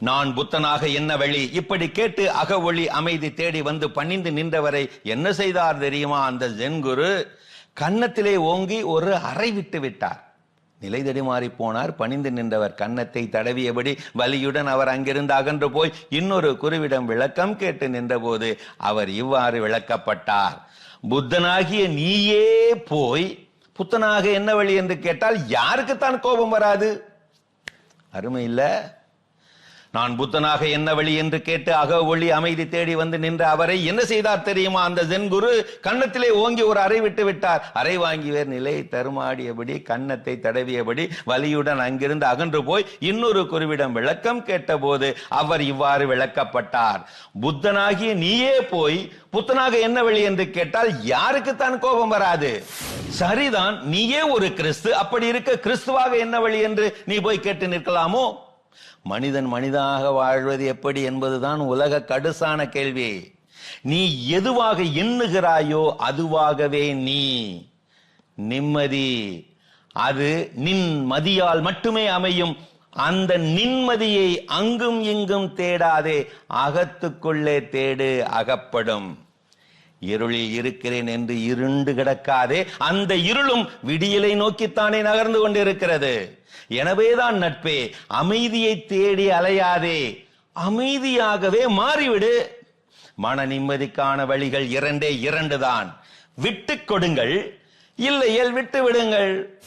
நான் புத்தனாக என்ன வழி? இப்படி கேட்டு அக ஒளி அமைதி தேடி வந்து பணிந்து நின்றவரை என்ன செய்தார் தெரியுமா? அந்த ஜென்குரு கன்னத்திலே ஓங்கி ஒரு அறை விட்டு விட்டார். நிலை தடுமாறி போனார். பணிந்து நின்றவர் கன்னத்தை தடவியபடி வலியுடன் அவர் அங்கிருந்து அகன்று போய் இன்னொரு குருவிடம் விளக்கம் கேட்டு நின்றபோது அவர் இவ்வாறு விளக்கப்பட்டார். புத்தனாகிய நீயே போய் புத்தனாக என்ன வழி? என்று கேட்டால் யாருக்குத்தான் கோபம் வராது? அருமை இல்லை. நான் புத்தனாக என்ன வழி என்று கேட்டு அக ஒளி அமைதி தேடி வந்து நின்ற அவரை என்ன செய்தார் தெரியுமா? அந்த ஜென் குரு கன்னத்திலே ஓங்கி ஒரு அறை விட்டு விட்டார். அறை வாங்கியவர் நிலை தருமாடியபடி கன்னத்தை தடவியபடி வலியுடன் அங்கிருந்து அகன்று போய் இன்னொரு குருவிடம் விளக்கம் கேட்டபோது அவர் இவ்வாறு விளக்கப்பட்டார். புத்தனாகிய நீயே போய் புத்தனாக என்ன வழி என்று கேட்டால் யாருக்குத்தான் கோபம் வராது. சரிதான் நீயே ஒரு கிறிஸ்து. அப்படி இருக்க கிறிஸ்துவாக என்ன வழி என்று நீ போய் கேட்டு நிற்கலாமோ? மனிதன் மனிதனாக வாழ்வது எப்படி என்பதுதான் உலக கடுசான கேள்வி. நீ எதுவாக எண்ணுகிறாயோ அதுவாகவே நீ நிம்மதி. அது நின் மதியால் மட்டுமே அமையும். அந்த நிம்மதியை அங்கும் இங்கும் தேடாதே அகத்துக்குள்ளே தேடு அகப்படும். இருளில் இருக்கிறேன் என்று இருண்டு கிடக்காதே அந்த இருளும் விடியலை நோக்கித்தானே நகர்ந்து கொண்டிருக்கிறது. எனவேதான் நட்பே அமைதியை தேடி அலையாதே. அமைதியாகவே மாறிவிடு. மன நிம்மதிக்கான வழிகள் இரண்டே இரண்டுதான். விட்டு கொடுங்கள் இல்லையேல் விட்டு விடுங்கள்